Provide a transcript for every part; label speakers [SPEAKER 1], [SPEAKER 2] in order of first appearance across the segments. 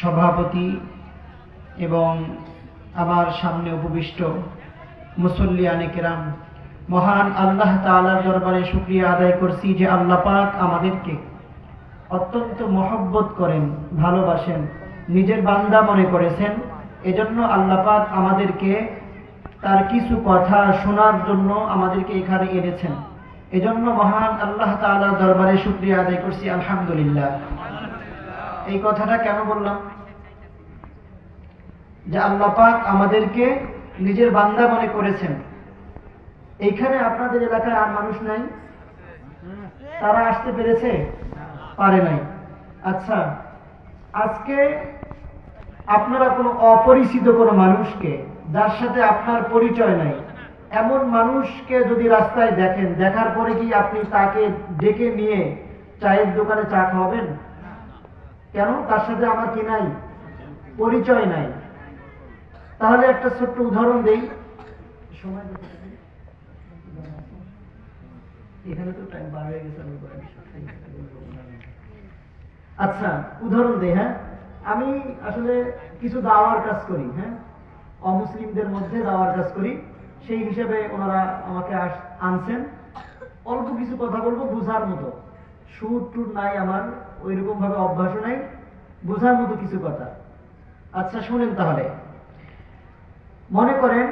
[SPEAKER 1] সভাপতি এবং আমার সামনে উপবিষ্ট মুসল্লি আনেকেরাম মহান আল্লাহ তাআলার দরবারে শুক্রিয়া আদায় করছি যে আল্লাহ পাক আমাদেরকে অত্যন্ত মহব্বত করেন, ভালোবাসেন, নিজের বান্দা মনে করেছেন। এজন্য আল্লাহ পাক আমাদেরকে তার কিছু কথা শোনার জন্য আমাদেরকে এখানে এনেছেন। এজন্য মহান আল্লাহ তাআলার দরবারে শুক্রিয়া আদায় করছি, আলহামদুলিল্লাহ। এই কথাটা কেন বললাম? যে আল্লাহ পাক আমাদেরকে নিজের বান্দা মনে করেছেন। এইখানে আপনাদের এলাকায় আর মানুষ নাই? তারা আসতে পেরেছে? পারে নাই। আচ্ছা আজকে আপনারা কোনো অপরিচিত কোনো মানুষকে, যার সাথে আপনার পরিচয় নাই, এমন মানুষকে যদি রাস্তায় দেখেন, দেখার পরে কি আপনি তাকে ডেকে নিয়ে চায়ের দোকানে চা খাওয়াবেন? কেন? তার সাথে আমার কি নাই? পরিচয় নাই। তাহলে একটা ছোট্ট উদাহরণ দেই। আচ্ছা উদাহরণ দেই হ্যাঁ? আমি আসলে কিছু দাওয়ার কাজ করি হ্যাঁ? অমুসলিমদের মধ্যে দাওয়ার কাজ করি। সেই হিসেবে ওনারা আমাকে আনছেন। অল্প কিছু কথা বলব বোঝার মতো। সুর টুর নাই আমার। ওই রকম ভাবে অভ্যাসও নাই, বোঝার মতো কিছু কথা। আচ্ছা শুনেন তাহলে। মনে করেন,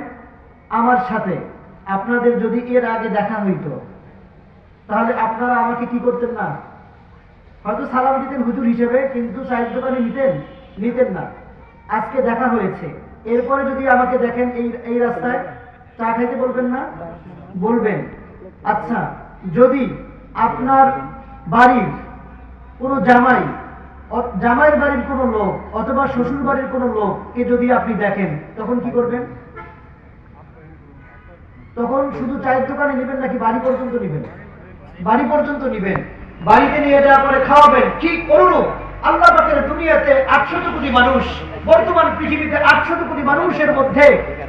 [SPEAKER 1] আমার সাথে আপনাদের যদি এর আগে দেখা হইতো, তাহলে আপনারা আমাকে কি করতেন না? হয়তো সালাম দিতেন হুজুর হিসেবে, কিন্তু চায়ের দোকানে নিতেন নিতেন না। আজকে দেখা হয়েছে। এরপরে যদি আমাকে দেখেন এই এই রাস্তায়, চা খাইতে বলবেন না? বলবেন। আচ্ছা যদি আপনার বাড়ির কোনো জামাই জামাইয়ের বাড়ির কোনো লোক অথবা শ্বশুর বাড়ির কোনো লোককে যদি আপনি দেখেন, তখন কি করবেন? তখন শুধু চায়ের দোকানে নেবেন নাকি বাড়ি পর্যন্ত নেবেন? বাড়ি পর্যন্ত নেবেন। বাড়িতে নিয়ে যাওয়ার পরে খাওয়াবেন। ঠিক করুন আল্লাহ পাকের দুনিয়াতে আটশত কোটি মানুষ, বর্তমান পৃথিবীতে আটশত কোটি মানুষের মধ্যে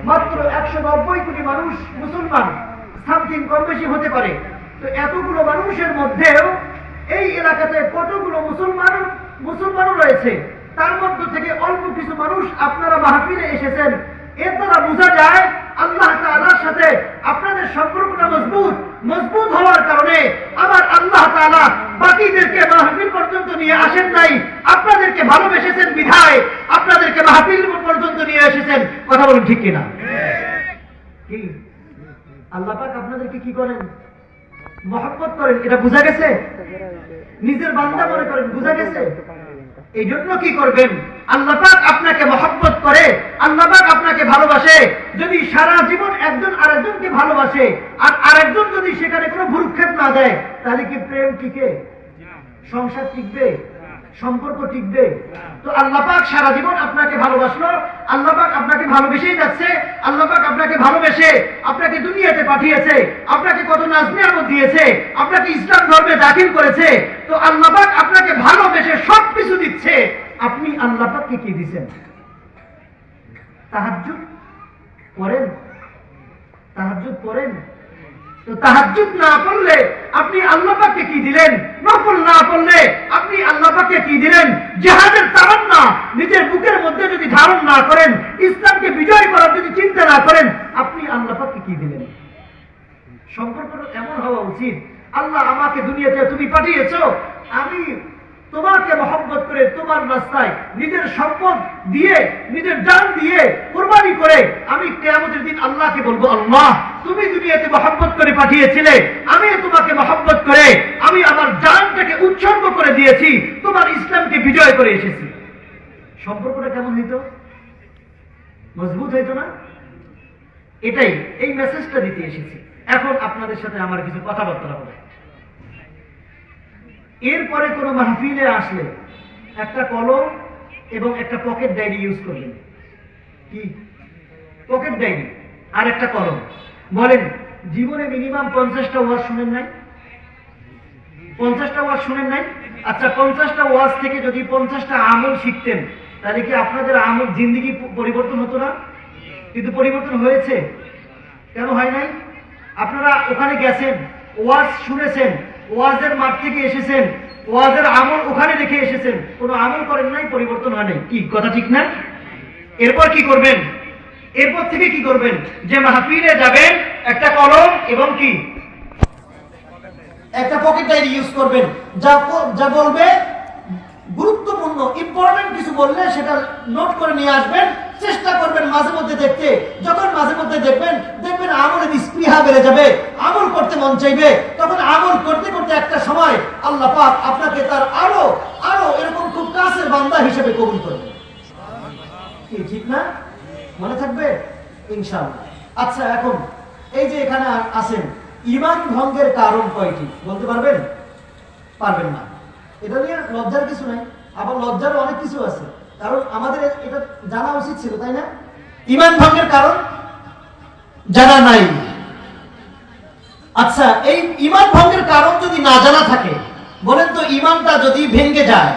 [SPEAKER 1] মাত্র একশো নব্বই কোটি মানুষ মুসলমান। সামথিং কম বেশি হতে পারে। তো এতগুলো মানুষের মধ্যেও এই এলাকাতে কতগুলো মুসলমান মুসলমানও রয়েছে। তার মধ্য থেকে অল্প কিছু মানুষ আপনারা মাহফিলে এসেছেন। এর দ্বারা বোঝা যায় আল্লাহ তাআলার সাথে আপনাদের সম্পর্কটা মজবুত মজবুত হওয়ার কারণে আবার আল্লাহ তাআলা বাকিদেরকে মাহফিল পর্যন্ত নিয়ে আসেন নাই। আপনাদেরকে ভালোবেসেছেন বিধায় আপনাদেরকে মাহফিল পর্যন্ত নিয়ে এসেছেন। কথা বলুন ঠিক কিনা? কি? আল্লাহ পাক আপনাদেরকে কি করেন? মহব্বত করেন, এটা বোঝা গেছে? নিজের বান্দা মনে করেন, বোঝা গেছে? এই জন্য কি করবেন? আল্লাহ আপনাকে মহব্বত করে, আল্লাহ আপনাকে ভালোবাসে। যদি সারা জীবন একজন আরেকজনকে ভালোবাসে, আর আরেকজন যদি সেখানে কোনো ভুরুক্ষেপ না দেয়, তাহলে কি প্রেম টিকে? সংসার টিকবে? সম্পর্ক টিকবে তো আল্লাহ পাক সারা জীবন আপনাকে ভালোবাসলো, আল্লাহ পাক আপনাকে ভালোবেসেই যাচ্ছে, আল্লাহ পাক আপনাকে ভালোবেসে আপনাকে দুনিয়াতে পাঠিয়েছে, আপনাকে কত নাজনিয়ামত দিয়েছে, আপনাকে ইসলাম ধর্মে দাখিল করেছে। তো আল্লাহ পাক আপনাকে ভালোবেসে সব কিছু দিচ্ছে। আপনি আল্লাহ পাককে কি দিচ্ছেন তাহাজ্জুদ করেন? তাহাজ্জুদ করেন? তো তাহাজ্জুদ না পড়লে আপনি আল্লাহকে কি দিলেন? নফল না পড়লে আপনি আল্লাহকে কি দিলেন? জেহাদের না নিজের বুকের মধ্যে যদি ধারণ না করেন, ইসলামকে বিজয় করার যদি চিন্তা না করেন, আপনি আল্লাহকে কি দিলেন? সম্পর্কটা এমন হওয়া উচিত? আল্লাহ আমাকে দুনিয়াতে তুমি পাঠিয়েছ, আমি তোমাকে মহব্বত করে তোমার রাস্তায় নিজের সম্পদ দিয়ে, নিজের জান দিয়ে কোরবানি করে আমি কেয়ামতের দিন আল্লাহকে বলব, আল্লাহ, তুমি দুনিয়াতে মহব্বত করে পাঠিয়েছিলে, আমি তোমাকে মহব্বত করে আমি আমার জানটাকে উৎসর্গ করে দিয়েছি, তোমার ইসলামকে বিজয় করে এসেছি। সম্পর্কটা কেমন হইতো? মজবুত হইতো না? এটাই, এই মেসেজটা দিতে এসেছি। এখন আপনাদের সাথে আমার কিছু কথাবার্তা হবে। এরপরে কোনো মাহফিলে আসলে একটা কলম এবং একটা পকেট ডায়েরি ইউজ করবেন। কি? পকেট ডায়েরি আর একটা কলম। বলেন, জীবনে মিনিমাম পঞ্চাশটা ওয়াজ শুনেন নাই? পঞ্চাশটা ওয়াজ শুনেন নাই? আচ্ছা পঞ্চাশটা ওয়াজ থেকে যদি পঞ্চাশটা আমল শিখতেন, তাহলে কি আপনাদের আমল জিন্দিগি পরিবর্তন হতো না? কিন্তু পরিবর্তন হয়েছে। কেন হয় নাই? আপনারা ওখানে গেছেন, ওয়াজ শুনেছেন ওয়াজের মাঠ থেকে এসেছেন। ওয়াজের আমল ওখানে রেখে এসেছেন। কোনো আমল করেন নাই, পরিবর্তন হয় নাই। কি, কথা ঠিক না? এরপর কি করবেন? এরপর থেকে কি করবেন? যে মাহফিলে যাবেন, একটা কলম এবং কি? একটা পকেট ডায়েরি ইউজ করবেন। যা যা বলবে, গুরুত্বপূর্ণ, ইম্পর্টেন্ট কিছু বললে সেটা নোট করে নিয়ে আসবেন। চেষ্টা করবেন মাঝে মধ্যে দেখতে। যখন মাঝে মধ্যে দেখবেন দেখবেন আমলের স্পৃহা বেড়ে যাবে, আমল করতে মন চাইবে। তখন আমল করতে করতে একটা সময় আল্লাহ পাক আপনাকে তার আরও আরও এরকম খুব কাছের বান্দা হিসেবে কবুল করবে। ঠিক না? মনে থাকবে? ইনশাআল্লাহ। আচ্ছা এখন এই যে এখানে আ- আছেন ইমান ভঙ্গের কারণ কয়টি? বলতে পারবেন? পারবেন না। এটা নিয়ে লজ্জার কিছু নাই। আবার লজ্জার অনেক কিছু আছে। কারণ আমাদের এটা জানা উচিত ছিল তাই না? ইমান ভঙ্গের কারণ জানা নাই। আচ্ছা এই ইমান ভঙ্গের কারণ যদি না জানা থাকে বলেন তো ইমানটা যদি ভেঙে যায়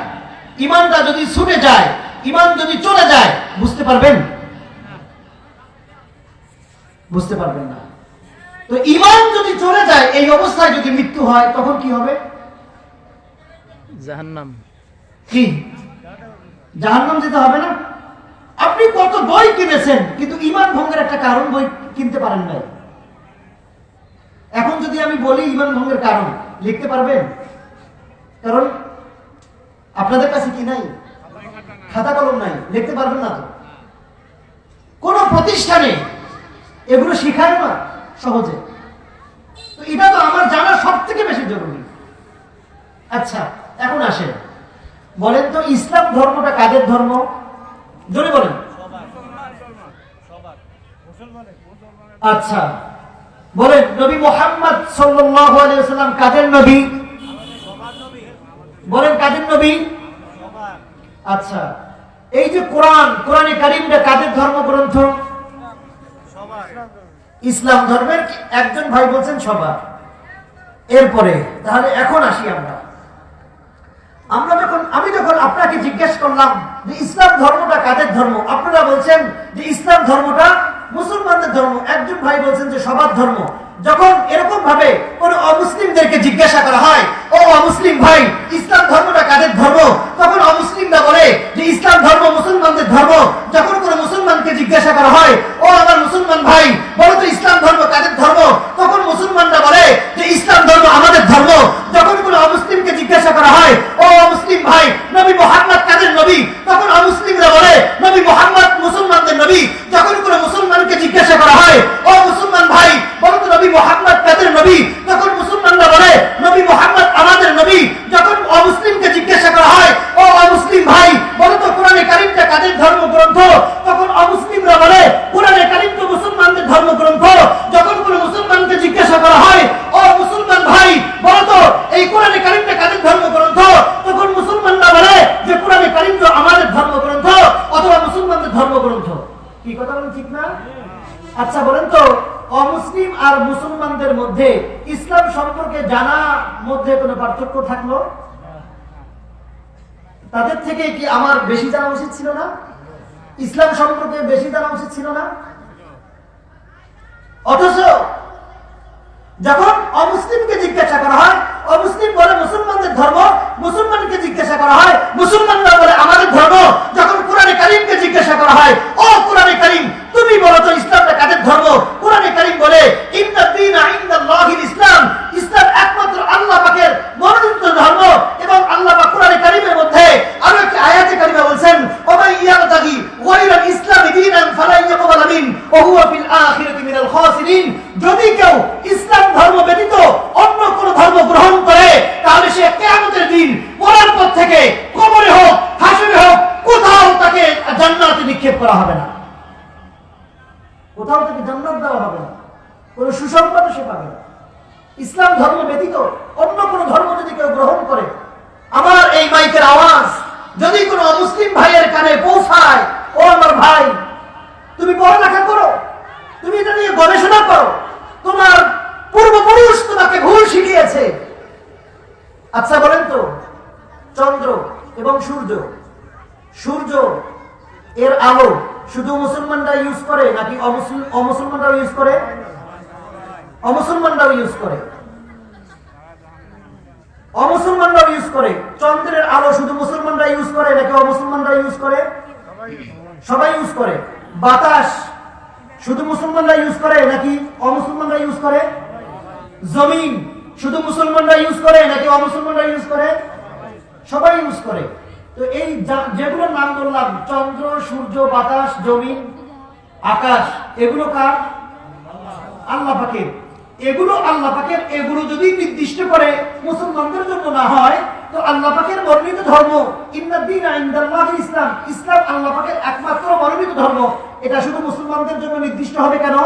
[SPEAKER 1] ইমানটা যদি ছুটে যায় ইমান যদি চলে যায় বুঝতে পারবেন? বুঝতে পারবেন না। তো ইমান যদি চলে যায় এই অবস্থায় যদি মৃত্যু হয় তখন কি হবে?
[SPEAKER 2] জাহান্নাম।
[SPEAKER 1] কি? জাহান্নাম যেতে হবে না। আপনি কত বই কিনেছেন, কিন্তু ইমান ভঙ্গের একটা কারণ বই কিনতে পারেন নাই। এখন যদি আমি বলি ইমান ভঙ্গের কারণ, লিখতে পারবেন? কারণ আপনাদের কাছে কি নাই? খাতা কলম নাই, লিখতে পারবেন না তো। কোন প্রতিষ্ঠানে এগুলো শিখায় না সহজে। তো এটা তো আমার জানা সব থেকে বেশি জরুরি। আচ্ছা এখন আসেন। বলেন তো ইসলাম ধর্মটা কাদের ধর্ম? জোরে বলেন। আচ্ছা বলেন, নবী মোহাম্মদ ওয়াসাল্লাম কাদের নবী? বলেন, কাদের নবী? আচ্ছা এই যে কোরআন, কোরআনে কারিমটা কাদের ধর্মগ্রন্থ? ইসলাম ধর্মের একজন ভাই বলছেন সবার। এরপরে, তাহলে এখন আসি আমরা। আমরা যখন, আমি যখন আপনাকে জিজ্ঞেস করলাম যে ইসলাম ধর্মটা কাদের ধর্ম, আপনারা বলছেন যে ইসলাম ধর্মটা মুসলমানদের ধর্ম। একজন ভাই বলছেন যে সবার ধর্ম। যখন এরকম ভাবে কোন অমুসলিমদেরকে জিজ্ঞাসা করা হয়, ও অমুসলিম ভাই, ইসলাম ধর্মটা কাদের ধর্ম? তখন অমুসলিমরা বলে যে ইসলাম ধর্ম মুসলমানদের ধর্ম। যখন কোন মুসলমানকে জিজ্ঞাসা করা হয়, ও আমার মুসলমান ভাই বলো তো ইসলাম ধর্ম কাদের ধর্ম তখন মুসলমানরা বলে যে ইসলাম ধর্ম আমাদের ধর্ম যখন কোন অমুসলিমকে জিজ্ঞাসা করা হয় ও মুসলিম ভাই নবী মোহাম্মদ কাদের নবী তখন অমুসলিমরা বলে নবী মোহাম্মদ মুসলমানদের নবী যখন কোন মুসলমানকে জিজ্ঞাসা করা হয় ও মুসলমান ভাই বলো তো নবী মোহাম্মদ কাদের নবী তখন মুসলমানরা বলে নবী মোহাম্মদ আমাদের নবী যখন অমুসলিমকে জিজ্ঞাসা করা হয় ও অমুসলিম ভাই বলো তো কোরআনে কারিমটা কাদের ধর্মগ্রন্থ তখন অমুসলিমরা বলে কোরআনে কারিম তো মুসলমানদের ধর্মগ্রন্থ যখন কোন মুসলমানকে জিজ্ঞাসা করা হয় ও মুসলমান ভাই বলো তো এই কোরআনে কারিমটা কাদের ধর্মগ্রন্থ তখন মুসলমানরা বলে যে কোরআনে কারিম তো আমাদের ধর্মগ্রন্থ অথবা মুসলমানদের ধর্মগ্রন্থ কি কথা বলেন ঠিক না আচ্ছা বলেন তো অমুসলিম আর মুসলমানদের মধ্যে ইসলাম সম্পর্কে জানা মধ্যে কোনো পার্থক্য থাকল? তাদের থেকে কি আমার বেশি জানা উচিত ছিল না? ইসলাম সম্পর্কে বেশি জানা উচিত ছিল না? অথচ যখন অমুসলিমকে জিজ্ঞাসা করা হয়, অমুসলিম বলে মুসলমানদের ধর্ম, মুসলমানকে জিজ্ঞাসা করা হয়, মুসলমানরা বলে আমাদের ধর্ম। যখন কোরআনে কারিমকে জিজ্ঞাসা করা হয়, ও কোরআনে কারিম তুমি বলো তো ইসলামটা কাদের ধর্ম? কোরআনে কারিম বলে ইসলাম। ইসলাম একমাত্র আল্লাহ পাকের মনোনীত ধর্ম এবং আল্লাহ পাক কোরআনে কারিমের মধ্যে আরও একটি আয়াতে কারিমা বলছেন ওমাই ইয়াবতাগি গায়রাল ইসলামি দীনান ফালা ইয়াকবাল মিন ওয়া হুয়া আখিরাতি মিনাল খাসিরিন। যদি কেউ ইসলাম ধর্ম ব্যতীত অন্য কোন ধর্ম গ্রহণ করে, তাহলে সে কিয়ামতের দিন মরার পর থেকে কবরে হোক, হাসরে হোক, কোথাও তাকে জান্নাতে নিক্ষেপ করা হবে না। কোথাও তাকে জান্নাত দেওয়া হবে না। কোন সুসংবাদ সে পাবে না। ইসলাম ধর্ম ব্যতীত অন্য কোন ধর্ম যদি কেউ গ্রহণ করে, আমার এই মাইকের আওয়াজ যদি কোনো অমুসলিম ভাইয়ের কানে পৌঁছায়, ও আমার ভাই, তুমি পড়ালেখা করো, তুমি এটা নিয়ে গবেষণা করো, তোমার পূর্বপুরুষ তোমাকে ভুল শিখিয়েছে। আচ্ছা বলেন তো, চন্দ্র এবং সূর্য সূর্য এর আলো শুধু মুসলমানরা ইউজ করে নাকি অমুসলমানরাও ইউজ করে? অমুসলমানরাও ইউজ করে। অমুসলমানরাও ইউজ করে। চন্দ্রের আলো শুধু মুসলমানরা ইউজ করে নাকি অমুসলমানরা ইউজ করে? সবাই ইউজ করে। বাতাস শুধু মুসলমানরা ইউজ করে নাকি অমুসলমানরা ইউজ করে? জমিন শুধু মুসলমানরা ইউজ করে নাকি অমুসলমানরা ইউজ করে? সবাই ইউজ করে। তো এই যা- যেগুলোর নাম বললাম, চন্দ্র, সূর্য, বাতাস, জমিন, আকাশ, এগুলো কার? আল্লাহ পাকের। এগুলো আল্লাহ পাকের, এগুলো যদি নির্দিষ্ট করে মুসলমানদের জন্য না হয়, তো আল্লাহ পাকের বর্ণিত ধর্ম ইসলাম ইসলাম আল্লাহ পাকের একমাত্র বর্ণিত ধর্ম। এটা শুধু মুসলমানদের জন্য নির্দিষ্ট হবে কেন?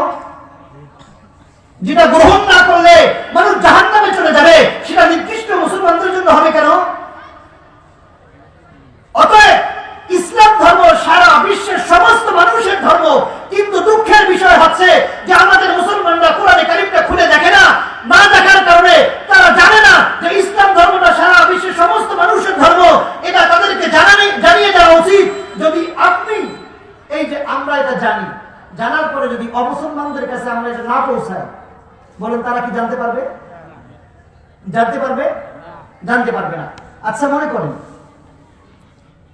[SPEAKER 1] যেটা গ্রহণ না করলে মানুষ জাহান্নামে চলে যাবে, সেটা নির্দিষ্ট মুসলমানদের জন্য হবে কেন? অতএব ইসলাম ধর্ম সারা বিশ্বের সমস্ত মানুষের ধর্ম, কিন্তু দুঃখের বিষয় হচ্ছে যে আমাদের মুসলমানরা কোরআনে কারিমটা খুলে দেখে না না দেখার কারণে তারা জানে না যে ইসলাম ধর্মটা সারা বিশ্বের সমস্ত মানুষের ধর্ম। এটা তাদেরকে জানানি, জানিয়ে দেওয়া উচিত। যদি আপনি এই যে আমরা এটা জানি, জানার পরে যদি অমুসলমানদের কাছে আমরা এটা না পৌঁছাই, বলেন তারা কি জানতে পারবে? জানতে পারবে? জানতে পারবে না। আচ্ছা মনে করেন।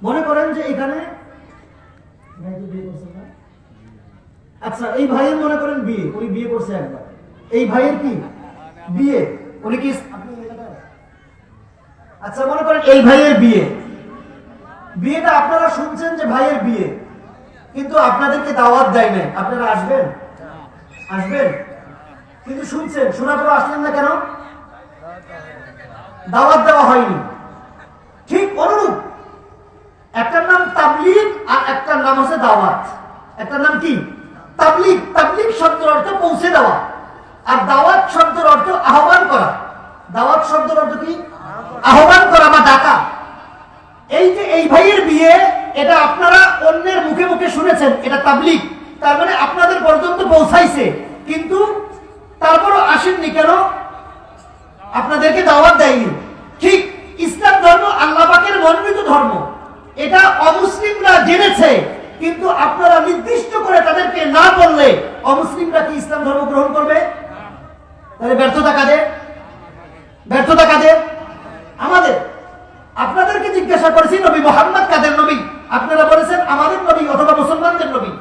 [SPEAKER 1] মনে করেন যে এখানে? আচ্ছা এই ভাইয়ের মনে করেন বিয়ে, উনি বিয়ে করছে একবার। এই ভাইয়ের কি? বিয়ে। উনি কি? আচ্ছা মনে করেন এই ভাইয়ের বিয়ে। বিয়েটা আপনারা শুনছেন যে ভাইয়ের বিয়ে। কিন্তু আপনাদেরকে দাওয়াত দেয় নাই। আপনারা আসবেন? আসবেন? কিন্তু শুনছেন শোনার পর আসলেন না কেন? দাওয়াত দেওয়া হয়নি। ঠিক অনুরূপ। একটার নাম তাবলিগ আর একটার নাম হচ্ছে দাওয়াত। একটার নাম কি? তাবলিগ। তাবলিগ শব্দের অর্থ পৌঁছে দেওয়া। আর দাওয়াত শব্দের অর্থ আহ্বান করা। দাওয়াত শব্দের অর্থ কি? আহ্বান করা বা ডাকা। এই যে এই ভাইয়ের বিয়ে, এটা আপনারা অন্যের মুখে মুখে শুনেছেন, এটা তাবলিগ। তার মানে আপনাদের পর্যন্ত পৌঁছাইছে। কিন্তু তারপরও আসেননি কেন? আপনাদেরকে দাওয়াত দেয়নি। ঠিক, ইসলাম ধর্ম আল্লাহ পাকের মনোনীত ধর্ম। এটা অমুসলিমরা জেনেছে, কিন্তু আপনারা নির্দিষ্ট করে তাদেরকে না বললে অমুসলিমরা কি ইসলাম ধর্ম গ্রহণ করবে? তাহলে ব্যর্থতা কাদের? ব্যর্থতা কাদের? আমাদের। আপনাদেরকে জিজ্ঞাসা করেছি, নবী মোহাম্মদ কাদের নবী? আপনারা বলেছেন আমাদের নবী অথবা মুসলমানদের নবী।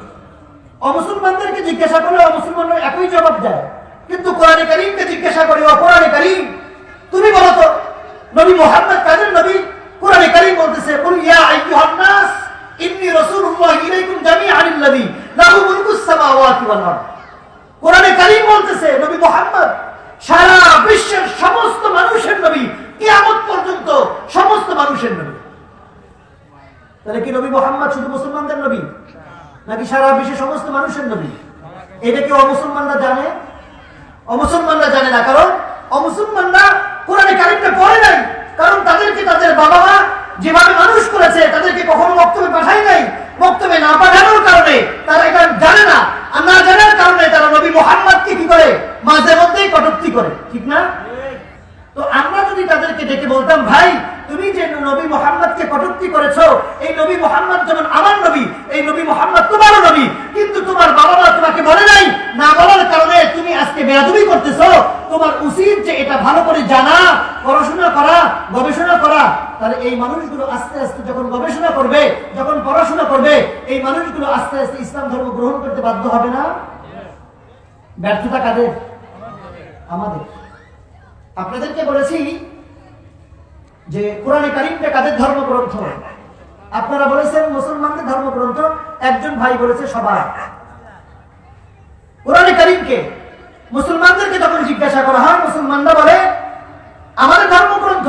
[SPEAKER 1] অমুসলমানদেরকে জিজ্ঞাসা করলে অমুসলমানরা একই জবাব দেয়। কিন্তু কোরআনে করিমকে জিজ্ঞাসা করি কোরআনে করিম, তুমি বলো তো, নবী মোহাম্মদ কোরআনে কারিম বলতেছে, নবী মোহাম্মদ, সারা বিশ্বের সমস্ত মানুষের নবী কিয়ামত পর্যন্ত সমস্ত মানুষের নবী। তাহলে কি নবী মোহাম্মদ শুধু মুসলমানদের নবী? নাকি সারা বিশ্বের সমস্ত মানুষের নবী? এটা কি অমুসলমানরা জানে? অমুসলমানরা জানে না, কারণ অমুসলমানরা কোরআনে কারিমটা পড়ে নাই। কারণ তাদেরকে তাদের বাবা মা যেভাবে মানুষ করেছে, তাদেরকে কখনো বক্তব্যে পাঠাই নাই। বক্তব্যে না পাঠানোর কারণে তারা এটা জানে না। না জানার কারণে তারা নবী মোহাম্মদকে কি করে? মাঝে মধ্যেই কটুক্তি করে। ঠিক না? তো আমরা যদি তাদেরকে ডেকে বলতাম, ভাই, তুমি যে নবী মোহাম্মদকে কটুক্তি করেছ, এই নবী মোহাম্মদ যেমন আমার নবী, এই নবী মোহাম্মদ তোমারও নবী কিন্তু তোমার বাবা মা তোমাকে বলে নাই না বলার কারণে তুমি আজকে বেয়াদবি করতেছো? তোমার উচিত যে এটা ভালো করে জানা, পড়াশোনা করা, গবেষণা করা। তাহলে এই মানুষগুলো আস্তে আস্তে যখন গবেষণা করবে, যখন পড়াশোনা করবে, এই মানুষগুলো আস্তে আস্তে ইসলাম ধর্ম গ্রহণ করতে বাধ্য হবে না? ব্যর্থতা কাদের? আমাদের। আপনাদেরকে বলেছি যে কোরআনে কারিমটা কাদের ধর্মগ্রন্থ? আপনারা বলেছেন মুসলমানদের ধর্মগ্রন্থ, একজন ভাই বলেছে সবার। কোরআনে কারিমকে মুসলমানদেরকে যখন জিজ্ঞাসা করা হয়, মুসলমানরা বলে, আমাদের ধর্মগ্রন্থ।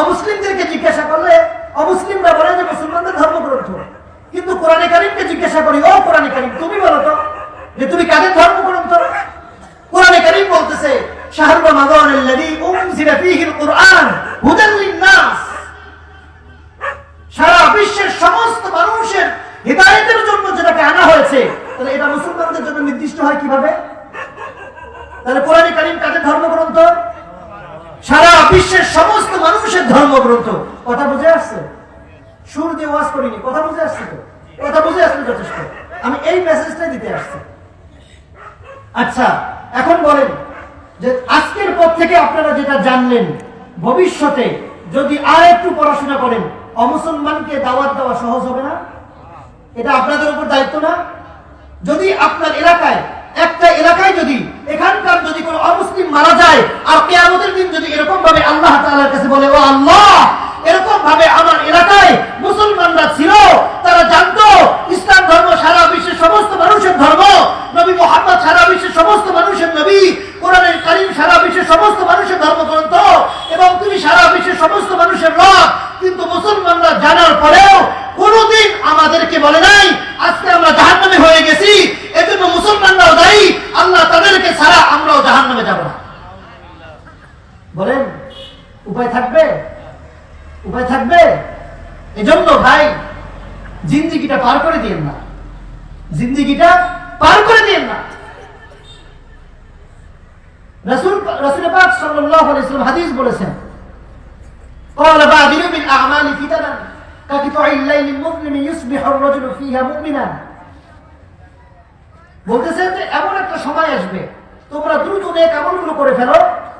[SPEAKER 1] অমুসলিমদেরকে জিজ্ঞাসা করলে, অমুসলিমরা বলে যে, মুসলমানদের ধর্মগ্রন্থ। কিন্তু কোরআনে কারিমকে জিজ্ঞাসা করি, ও কোরআনে কারিম, তুমি বলো তো, যে তুমি কাদের ধর্মগ্রন্থ? কোরআনে কারিম বলতেছে সারা বিশ্বের সমস্ত মানুষের হিদায়াতের জন্য যেটাকে আনা হয়েছে, তাহলে এটা মুসলমানদের জন্য নির্দিষ্ট হয় কীভাবে? তাহলে কোরআনে কারিম কাদের ধর্মগ্রন্থ? সারা বিশ্বের সমস্ত মানুষের ধর্মগ্রন্থ। কথা বুঝে আসছে? সুর দিয়ে ওয়াজ করিনি, কথা বুঝে আসছে তো? কথা বুঝে আসলে যথেষ্ট। আমি এই মেসেজটাই দিতে আসছি। আচ্ছা এখন বলেন যে আজকের পর থেকে আপনারা যেটা জানলেন, ভবিষ্যতে যদি আর একটু পড়াশোনা করেন, অমুসলমানকে দাওয়াত দেওয়া সহজ হবে না? এটা আপনাদের উপর দায়িত্ব না? যদি আপনার এলাকায় একটা এলাকায় যদি, এখানকার যদি কোনো অমুসলিম মারা যায়, আর কেয়ামতের দিন যদি এরকম ভাবে আল্লাহ তাআলার কাছে বলে, ও না বলতেছে যে এমন একটা সময় আসবে, তোমরা দ্রুত নেক আমলগুলো করে ফেলো।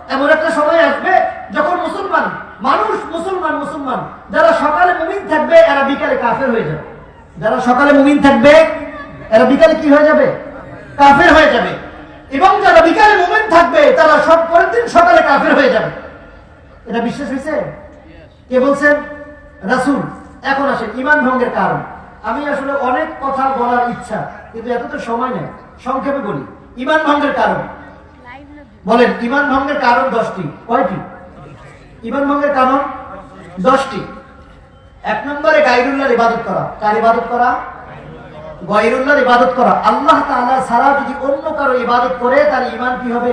[SPEAKER 1] এমন একটা সময় আসবে যখন মুসলমান, মানুষ মুসলমান মুসলমান, যারা সকালে মুমিন থাকবে, এরা বিকালে কাফের হয়ে যাবে। যারা সকালে মুমিন থাকবে, এরা বিকালে কি হয়ে যাবে? কাফের হয়ে যাবে। এবং যারা বিকালে মুমিন থাকবে, তারা সব পরের দিন সকালে কাফের হয়ে যাবে। এটা বিশ্বাস হয়েছে? কে বলছেন? রাসুল। এখন আসেন ইমান ভঙ্গের কারণ। আমি আসলে অনেক কথা বলার ইচ্ছা, কিন্তু এত তো সময় নেই। সংক্ষেপে বলি, ইমান ভঙ্গের কারণ। বলেন, ইমান ভঙ্গের কারণ দশটি। কয়টি? ইমান ভঙ্গের কারণ দশটি। এক নম্বরে গাইরুল্লাহর ইবাদত করা। কার ইবাদত করা? গাইরুল্লাহর ইবাদত করা। আল্লাহ তাআলা ছাড়া যদি অন্য কারও ইবাদত করে, তার ইমান কি হবে?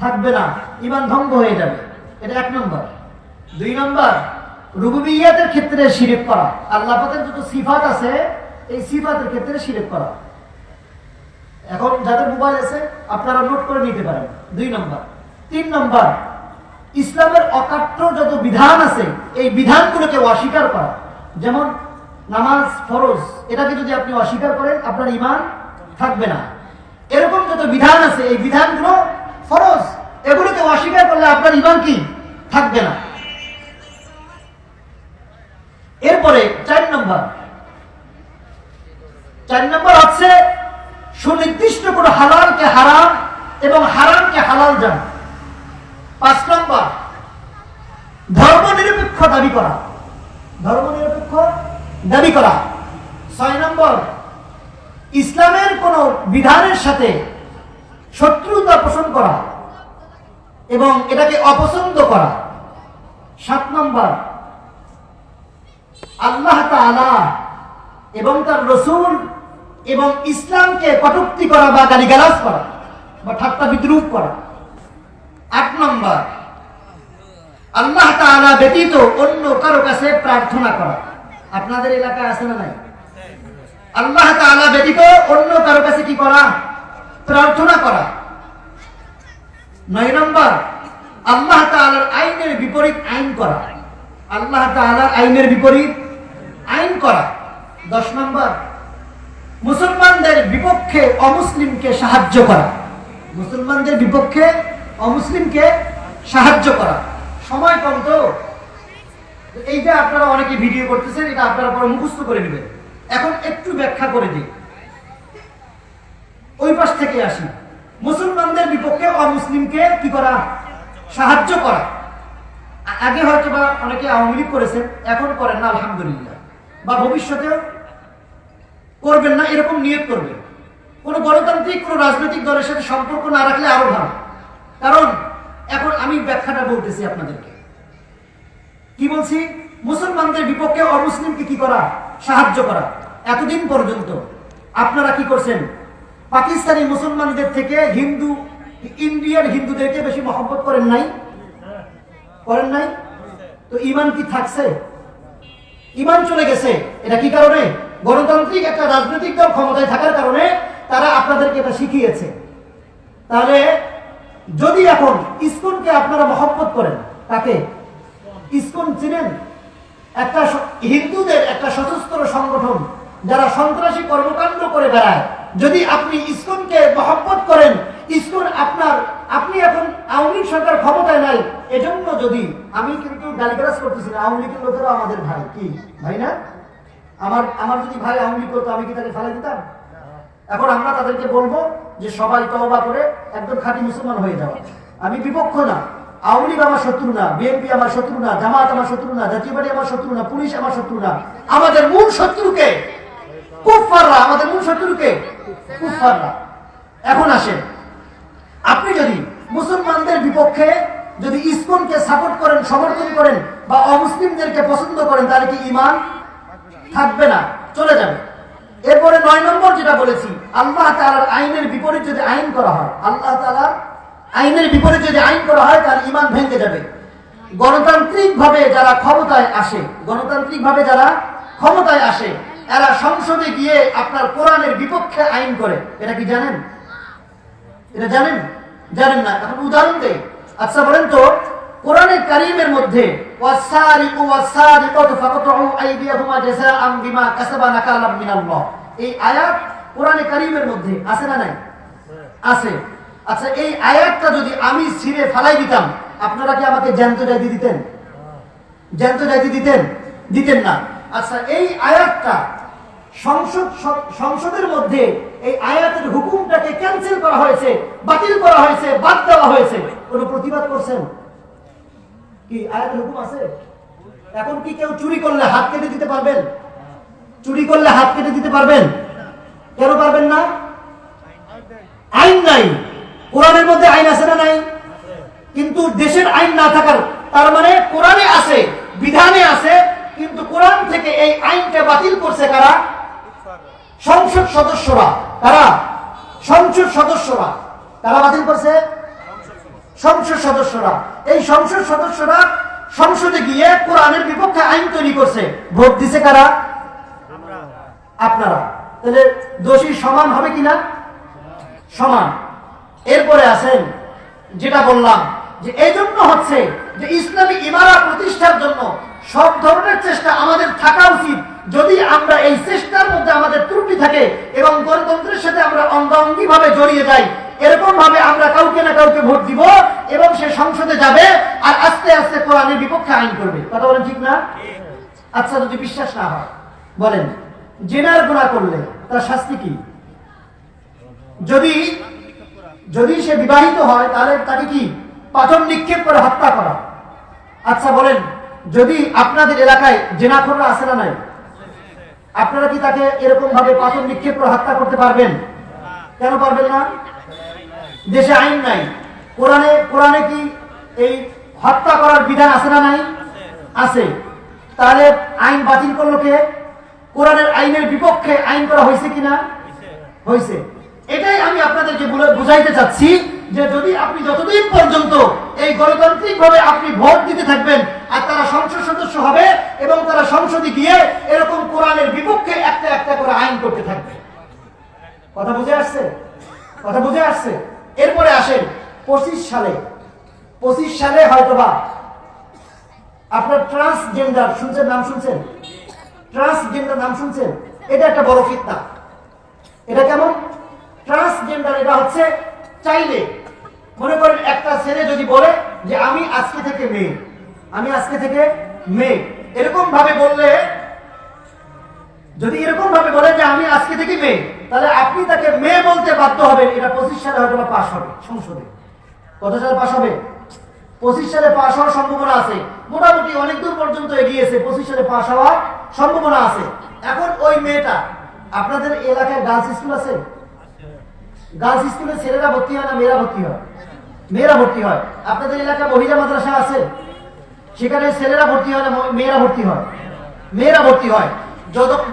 [SPEAKER 1] থাকবে না। ইমান ভঙ্গ হয়ে যাবে। এটা এক নম্বর। দুই নম্বর রুবুবিয়াতের ক্ষেত্রে শিরিক করা। আল্লাহ পাকের যত সিফাত আছে, এই সিফাতের ক্ষেত্রে শিরিক করা। এখন যাদের মোবাইল আছে, আপনারা নোট করে নিতে পারেন। দুই নম্বর। তিন নম্বর, ইসলামের অকাট্য যত বিধান আছে, এই বিধানগুলোকে অস্বীকার করা। যেমন নামাজ, ফরজ, এটাকে যদি আপনি অস্বীকার করেন, আপনার ইমান থাকবে না। এরকম যত বিধান আছে, এই বিধানগুলো ফরজ, এগুলোকে অস্বীকার করলে আপনার ইমান কি? থাকবে না। এরপরে চার নম্বর। চার নম্বর আছে সুনির্দিষ্ট কোনো হালালকে হারাম এবং হারামকে হালাল জানা। পাঁচ নম্বর ধর্ম নিরপেক্ষ দাবি করা। ধর্ম নিরপেক্ষ দাবি করা। ছয় নম্বর, ইসলামের কোন বিধানের সাথে শত্রুতা পোষণ করা এবং এটাকে অপছন্দ করা। সাত নম্বর আল্লাহ এবং তার রসুল এবং ইসলামকে কটুক্তি করা বা গালিগালাজ করা বা ঠাট্টা বিদ্রুপ করা। আট নম্বর, আল্লাহ তাআলা ব্যতীত অন্য কারও কাছে প্রার্থনা করা। আপনাদের এলাকায় আছে না নাই? আল্লাহ তাআলা ব্যতীত অন্য কারও কাছে কি করা? প্রার্থনা করা। নয় নম্বর, আল্লাহ তাআলার আইনের বিপরীত আইন করা। আল্লাহ তাআলার আইনের বিপরীত আইন করা। দশ নম্বর, মুসলমানদের বিপক্ষে অমুসলিমকে সাহায্য করা। মুসলমানদের বিপক্ষে অমুসলিমকে সাহায্য করা। সময় কম তো। এই যে আপনারা অনেকে ভিডিও করতেছেন, এটা আপনারা পরে মুখস্থ করে নেবেন। এখন একটু ব্যাখ্যা করে দিই। ওই পাশ থেকে আসি। মুসলমানদের বিপক্ষে অমুসলিমকে কি করা? সাহায্য করা। আগে হয়তো বা অনেকে আওয়ামী লীগ করেছেন, এখন করেন না, আলহামদুলিল্লাহ। বা ভবিষ্যতেও করবেন না, এরকম নিয়োগ করবেন। কোন গণতান্ত্রিক, কোন রাজনৈতিক দলের সাথে সম্পর্ক না রাখলে আরও ভালো। কারণ, এখন আমি ব্যাখ্যাটা বলতেছি আপনাদেরকে। কি বলছি? মুসলমানদের বিপক্ষে অমুসলিমকে কি করা? সাহায্য করা। এতদিন পর্যন্ত আপনারা কি করছেন? পাকিস্তানি মুসলমানদের থেকে হিন্দু, ইন্ডিয়ান হিন্দুদেরকে বেশি মহব্বত করেন নাই? করেন নাই? তো ইমান কি থাকছে? ইমান চলে গেছে, এটা কি কারণে? গণতান্ত্রিক একটা রাজনৈতিক দল ক্ষমতায় থাকার কারণে তারা আপনাদেরকে এটা শিখিয়েছে। তাহলে যদি এখন ইসকনকে আপনারা মহব্বত করেন তাকে ইসকন চিনেন একটা হিন্দুদের একটা সশস্ত্র সংগঠন যারা সন্ত্রাসী কর্মকাণ্ড করে বেড়ায়। যদি আপনি ইসকনকে মহব্বত করেন ইসকন আপনার, আপনি এখন আওয়ামী লীগ সরকার ক্ষমতায় নাই, এজন্য যদি আমি কিন্তু গালিগালাজ করতেছি না, আওয়ামী লীগের লোকেরা আমাদের ভাই, কি? ভাই না? আমার আমার যদি ভাই আওয়ামী লীগ করতো, আমি কি তাকে ফেলে দিতাম? এখন আমরা তাদেরকে বলব যে সবাই তওবা করে একদম খাঁটি মুসলমান হয়ে যাওয়া আমি বিপক্ষ না। আওয়ামী লীগ আমার শত্রু না, বিএনপি আমার শত্রু না, জামাত আমার শত্রু না, জাতীয় পার্টি আমার শত্রু না, পুলিশ আমার শত্রু না। আমাদের মূল শত্রুকে কুফফাররা, আমাদের মূল শত্রুকে কুফফাররা। এখন আসেন। আপনি যদি মুসলমানদের বিপক্ষে যদি ইসকনকে সাপোর্ট করেন, সমর্থন করেন বা অমুসলিমদেরকে পছন্দ করেন, তাহলে কি ইমান থাকবে না, চলে যাবে। এরপরে নয় নম্বর যেটা বলেছি, আল্লাহ তালার আইনের বিপরীত যদি আইন করা হয়, আল্লাহ তালার আইনের বিপরীত যদি আইন করা হয়, তাহলে ইমান ভেঙে যাবে। গণতান্ত্রিক ভাবে যারা ক্ষমতায় আসে গণতান্ত্রিক ভাবে যারা ক্ষমতায় আসে, এরা সংসদে গিয়ে আপনার কোরআনের বিপক্ষে আইন করে। এটা কি জানেন? এটা জানেন? জানেন না এখন উদাহরণ দেই আচ্ছা বলেন তো, কোরআনে কারিমের মধ্যে ওয়াসারিকু ওয়াসারিকাতু ফাকতু আইদিয়াহুমা জাযাআম বিমা কাসাবা নাকালাম মিনাল্লাহ। এই আয়াত কোরআনে কারিমের মধ্যে আছে না নাই? আছে। আচ্ছা এই আয়াতটা যদি আমি ছিঁড়ে ফালাই দিতাম, আপনারা কি আমাকে জ্যান্ত যাইতে দিতেন? জ্যান্ত যাইতে দিতেন? দিতেন না। আচ্ছা এই আয়াতটা সংসদ সংসদের মধ্যে এই আয়াতের হুকুমটাকে ক্যান্সেল করা হয়েছে, বাতিল করা হয়েছে, বাদ দেওয়া হয়েছে। কোনো প্রতিবাদ করছেন? কি, আয়াতের হুকুম আছে? এখন কি কেউ চুরি করলে হাত কেটে দিতে পারবেন? চুরি করলে হাত কেটে দিতে পারবেন? কেন পারবেন না? আইন নাই। কোরআনের মধ্যে আইন আছে না নাই? কিন্তু দেশের আইন না থাকার, তার মানে কোরআনে আছে, বিধানে আছে, কিন্তু কোরআন থেকে এই আইনটা বাতিল করছে কারা? সংসদ সদস্যরা, তারা সংসদ সদস্যরা, তারা বাতিল করছে? সংসদ সদস্যরা। এই সংসদ সদস্যরা সংসদে গিয়ে কোরআনের বিপক্ষে আইন তৈরি করছে। ভোট দিছে কারা? আপনারা। তাহলে দোষী সমান হবে কিনা? সমান। এরপরে আছেন, যেটা বললাম, যে এই জন্য হচ্ছে যে ইসলামী ইমারা প্রতিষ্ঠার জন্য সব ধরনের চেষ্টা আমাদের থাকা উচিত। যদি আমরা এই চেষ্টার মধ্যে আমাদের ত্রুটি থাকে এবং গণতন্ত্রের সাথে আমরা অঙ্গাঙ্গি ভাবে জড়িয়ে যাই এরকম ভাবে আমরা কাউকে না কাউকে ভোট দিব এবং সে সংসদে যাবে আর আস্তে আস্তে কোরআনের বিপক্ষে আইন করবে। কথা বলেন ঠিক না? আচ্ছা যদি বিশ্বাস না হয়, বলেন, জেনার গুণা করলে তার শাস্তি কি? যদি যদি সে বিবাহিত হয়, তাহলে তাকে কি? পাথর নিক্ষেপ করে হত্যা করা। আচ্ছা বলেন, যদি আপনাদের এলাকায় জেনাখররা আছে না নাই? আপনারা কি তাকে এরকম ভাবে পাথর নিক্ষেপ করে হত্যা করতে পারবেন? কেন পারবেন না? দেশে আইন নাই। কোরআনে কোরআনে কি এই হত্যা করার বিধান আছে না নাই? আছে। তাহলে আইন বাতিল করল কে? কোরআনের আইনের বিপক্ষে আইন করা হয়েছে কিনা? হয়েছে। এটাই আমি আপনাদেরকে বুঝাইতে চাচ্ছি। যে যদি আপনি যতদিন পর্যন্ত এই গণতান্ত্রিক ভাবে আপনি ভোট দিতে থাকবেন, আর তারা সংসদ সদস্য হবে এবং তারা সংসদে গিয়ে এরকম কোরআনের বিপক্ষে একটা একটা করে আইন করতে থাকবে। কথা বুঝে আসছে? কথা বুঝে আসছে? এরপরে আসেন, পঁচিশ সালে পঁচিশ সালে হয়তোবা আপনার ট্রান্সজেন্ডার শুনছেন, নাম শুনছেন? ট্রান্সজেন্ডার নাম শুনছেন? এটা একটা বড় ফিতনা। এটা কেমন? ট্রান্সজেন্ডার এটা হচ্ছে চাইলে মনে করেন একটা ছেলে যদি বলে যে আমি আজকে থেকে মেয়ে, আমি আজকে থেকে মেয়ে, এরকম ভাবে বললে, যদি এরকম ভাবে বলে যে আমি আজকে থেকে মেয়ে, তাহলে আপনি তাকে মেয়ে বলতে বাধ্য হবেন। এটা পঁচিশ সালে হয়তো পাশ হবে, সংসদে। কত সালে পাশ হবে? পঁচিশ সালে পাশ হওয়ার সম্ভাবনা আছে। মোটামুটি অনেক দূর পর্যন্ত এগিয়েছে, পঁচিশ সালে পাশ হওয়ার সম্ভাবনা আছে। এখন ওই মেয়েটা, আপনাদের এলাকায় গার্লস স্কুল আছে? গার্লস স্কুলে ছেলেরা ভর্তি হয় না, মেয়েরা ভর্তি হয়? মেয়েরা ভর্তি হয়। আপনাদের এলাকায় মহিলা মাদ্রাসা আছে? সেখানে ছেলেরা ভর্তি হয় না মেয়েরা ভর্তি হয়? মেয়েরা ভর্তি হয়।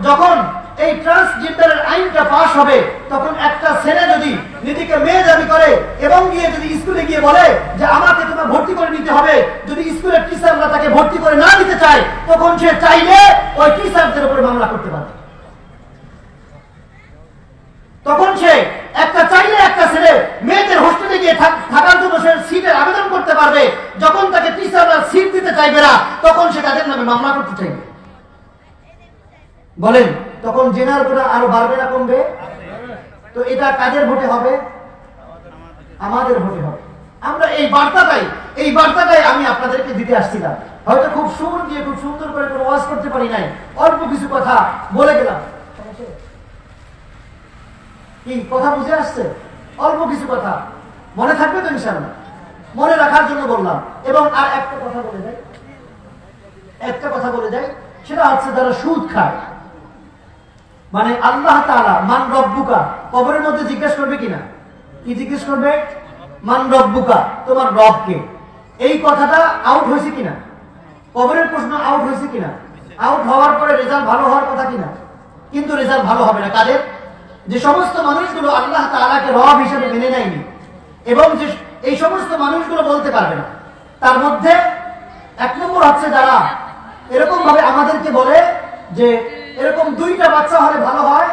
[SPEAKER 1] যখন এই ট্রান্সজেন্ডারের আইনটা পাশ হবে, তখন একটা ছেলে যদি নিজেকে মেয়ে দাবি করে এবং গিয়ে যদি স্কুলে গিয়ে বলে যে, আমাকে তোমার ভর্তি করে নিতে হবে। যদি স্কুলের টিচাররা তাকে ভর্তি করে না দিতে চায়, তখন সে চাইলে ওই টিচারদের উপরে মামলা করতে পারে তখন সে একটা চাইলে একটা ছেলে মেয়েদের হোস্টেলে গিয়ে থাক- থাকার জন্য সে সিটের আবেদন করতে পারবে, যখন তাকে টিচাররা সিট দিতে চাইবে না, তখন সে তাদের নামে মামলা করতে চাইবে। বলেন, তখন জেনার গুণা আরও বাড়বে না কমবে? তো এটা কাদের ভোটে হবে? আমাদের ভোটে হবে। আমরা এই বার্তাটাই এই বার্তাটাই আমি আপনাদেরকে দিতে আসছিলাম। হয়তো খুব সুর দিয়ে, খুব সুন্দর করে কোনো ওয়াজ করতে পারি নাই। অল্প কিছু কথা বলে গেলাম। কি, কথা বুঝে আসছে? অল্প কিছু কথা। মনে থাকবে তো ইনশাল্লাহ মনে রাখার জন্য বললাম। এবং আর একটা কথা বলে যাই একটা কথা বলে যাই সেটা হচ্ছে যারা সুদ খায়। মানে আল্লাহ তাআলা মান রব্বুকা, কবরের মধ্যে জিজ্ঞেস করবে কিনা? কি জিজ্ঞেস করবে? মান রব্বুকা, তোমার রবকে। এই কথাটা আউট হয়েছে কিনা? কবরের প্রশ্ন আউট হয়েছে কিনা? আউট হওয়ার পরে রেজাল্ট ভালো হওয়ার কথা কিনা? কিন্তু রেজাল্ট ভালো হবে না। কাদের? যে সমস্ত মানুষগুলো আল্লাহ তাআলাকে রব হিসেবে মেনে নেয়নি, এবং যে এই সমস্ত মানুষগুলো বলতে পারবে না। তার মধ্যে এক নম্বর হচ্ছে যারা এরকম ভাবে আমাদেরকে বলে যে এরকম দুইটা বাচ্চা হলে ভালো হয়,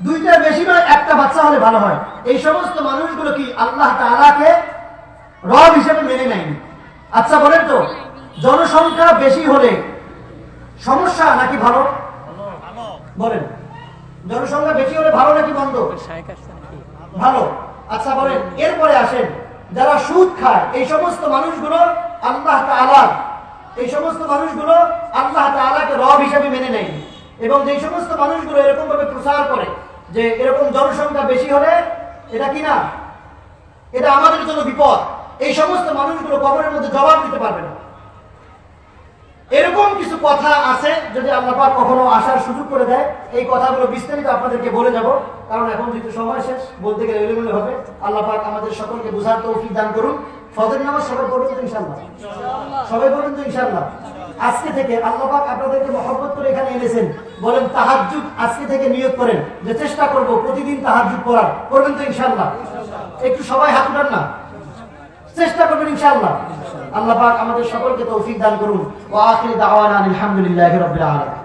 [SPEAKER 1] দুইটার বেশি নয়, একটা বাচ্চা হলে ভালো হয়। এই সমস্ত মানুষগুলো কি আল্লাহ তাআলাকে রব হিসেবে মেনে নেয়নি? আচ্ছা বলেন তো, জনসংখ্যা বেশি হলে সমস্যা নাকি ভালো? বলেন। জনসংখ্যা বেশি হলে ভালো নাকি বন্ধ? ভালো। আচ্ছা বলেন, এরপরে আসেন। যারা সুদ খায়, এই সমস্ত মানুষগুলো আল্লাহ তাআলা, এই সমস্ত মানুষগুলো আল্লাহ তাআলাকে রব হিসেবে মেনে নেয়। এবং যে সমস্ত মানুষগুলো এরকম ভাবে প্রচার করে, যে এরকম জনসংখ্যা বেশি হলে এটা কি না? এটা আমাদের জন্য বিপদ। এই সমস্ত মানুষগুলো কবরের মধ্যে জবাব দিতে পারবে না। এরকম কিছু কথা আছে যদি আল্লাহ পাক কখনো আসার সুযোগ করে দেয়, এই কথাগুলো বিস্তারিত আপনাদেরকে বলে যাব। কারণ এখন যেহেতু সময় শেষ, বলতে গেলে এলোমেলো হবে। আল্লাহ পাক আমাদের সকলকে বোঝার তৌফিক দান করুন। ফজর নামাজ সবাই পড়বেন তো ইনশাআল্লাহ? সবাই পড়বেন তো ইনশাআল্লাহ? আজকে থেকে আল্লাহ পাক আপনাদেরকে মহব্বত করে এখানে এনেছেন। বলেন, তাহাজ্জুদ আজকে থেকে নিয়োগ করেন। যে চেষ্টা করব প্রতিদিন তাহাজ্জুদ পড়ার। করবেন তো ইনশাল্লাহ একটু সবাই হাত উঠান না। চেষ্টা করবেন ইনশাআল্লাহ। আল্লাহ পাক আমাদের সকলকে তৌফিক দান করুন। ও আখির দাওয়ানা আলহামদুলিল্লাহি রাব্বিল আলামিন।